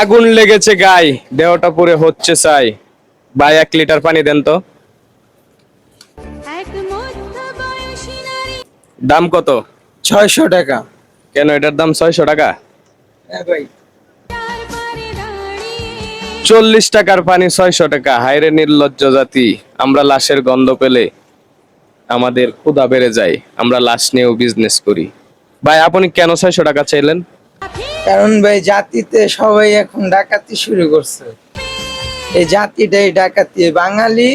আগুন লেগেছে গায়ে দেহটা পুরে হচ্ছে চাই ভাই এক লিটার পানি দেন তো। দাম কত? ছয়শো টাকা। কেন এটার দাম ছয়শো টাকা? হ্যাঁ চল্লিশ টাকার পানি ছয়শো টাকা। হায়রে নির্লজ্জ জাতি আমরা লাশের গন্ধ পেলে আমাদের ক্ষুধা বেড়ে যায়। আমরা লাশ নিয়েও বিজনেস করি। ভাই আপনি কেন ছয়শো টাকা চাইলেন? কারণ ভাই, জাতিতে সবাই এখন ডাকাতি শুরু করছে। এই জাতিটাই ডাকাতি। বাঙালি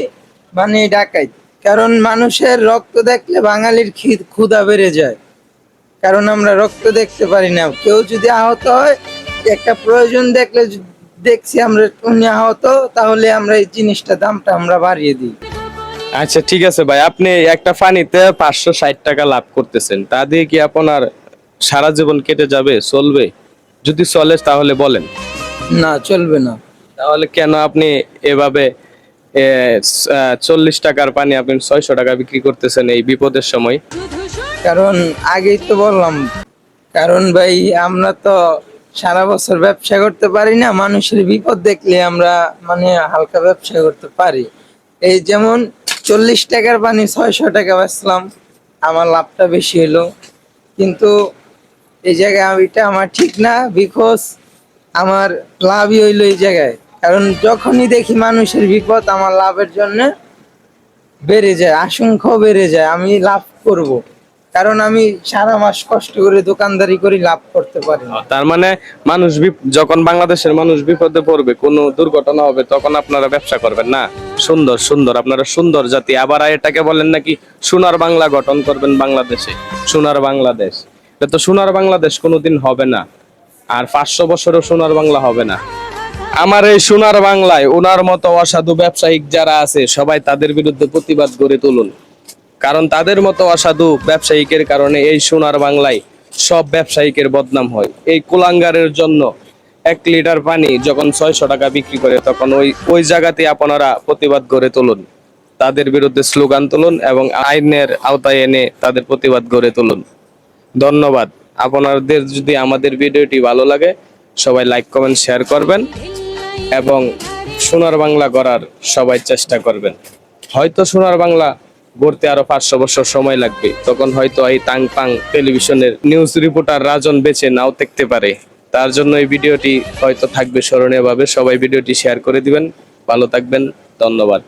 মানে ডাকাই কারণ মানুষের রক্ত দেখলে বাঙালির ক্ষুধা বেড়ে যায়। কারণ আমরা রক্ত দেখতে পারি না। কেউ যদি আহত হয়, একটা প্রয়োজন দেখলে দেখছি আমরা উনি আহত, তাহলে আমরা এই জিনিসটা দামটা আমরা বাড়িয়ে দিই। আচ্ছা ঠিক আছে ভাই। আপনি একটা ফানিতে পাঁচশো ষাট টাকা লাভ করতেছেন। তা দিয়ে কি আপনার সারা জীবন কেটে যাবে, চলবে? যদি চলে তাহলে বলেন। না চলবে না। তাহলে কেন আপনি এভাবে চল্লিশ টাকার পানি আপনি ছয়শো টাকা বিক্রি করতেছেন এই বিপদের সময়? কারণ আগেই তো বললাম কারণ ভাই আমরা তো সারা বছর ব্যবসা করতে পারি না মানুষের বিপদ দেখলে আমরা মানে হালকা ব্যবসা করতে পারি। এই যেমন চল্লিশ টাকার পানি ছয়শো টাকা বেচলাম আমার লাভটা বেশি হলো। কিন্তু এই জায়গায় এটা আমার ঠিক না বিকজ আমার লাভই হইল এই জায়গায়। কারণ যখনই দেখি মানুষের বিপদ, আমার লাভের জন্য বেড়ে যায়, আশঙ্কাও বেড়ে যায়, আমি লাভ করব। কারণ আমি সারা মাস কষ্ট করে দোকানদারি করে, লাভ করতে পারি তার মানে মানুষ যখন বাংলাদেশের মানুষ বিপদে পড়বে, কোনো দুর্ঘটনা হবে, তখন আপনারা ব্যবসা করবেন না। সুন্দর সুন্দর, আপনারা সুন্দর জাতি। আবার এটাকে বলেন নাকি, সোনার বাংলা গঠন করবেন বাংলাদেশে। সোনার বাংলাদেশ। এটা তো সোনার বাংলাদেশ, কোনোদিন হবে না। আর পাঁচশো বছরও সোনার বাংলা হবে না। আমার এই সোনার বাংলায় ওনার মতো অসাধু ব্যবসায়িক যারা আছে, সবাই তাদের বিরুদ্ধে প্রতিবাদ গড়ে তুলুন। কারণ তাদের মতো অসাধু ব্যবসায়িকের কারণে এই সোনার বাংলায় সব ব্যবসায়িকের বদনাম হয়। এই কুলাঙ্গারের জন্য এক লিটার পানি যখন ছয়শো টাকা বিক্রি করে, তখন ওই ওই জায়গাতে আপনারা প্রতিবাদ গড়ে তুলুন। তাদের বিরুদ্ধে স্লোগান তুলুন এবং আইনের আওতায় এনে তাদের প্রতিবাদ গড়ে তুলুন। ধন্যবাদ। আপনাদের যদি আমাদের ভিডিওটি ভালো লাগে, সবাই লাইক কমেন্ট শেয়ার করবেন এবং সোনার বাংলা করার সবাই চেষ্টা করবেন। হয়তো সোনার বাংলা গড়তে আরও পাঁচশো বছর সময় লাগবে, তখন হয়তো এই তাং পাং টেলিভিশনের নিউজ রিপোর্টার রাজন বেছে নাও দেখতে পারে। তার জন্য এই ভিডিওটি হয়তো থাকবে স্মরণীয়ভাবে, সবাই ভিডিওটি শেয়ার করে দিবেন। ভালো থাকবেন, ধন্যবাদ।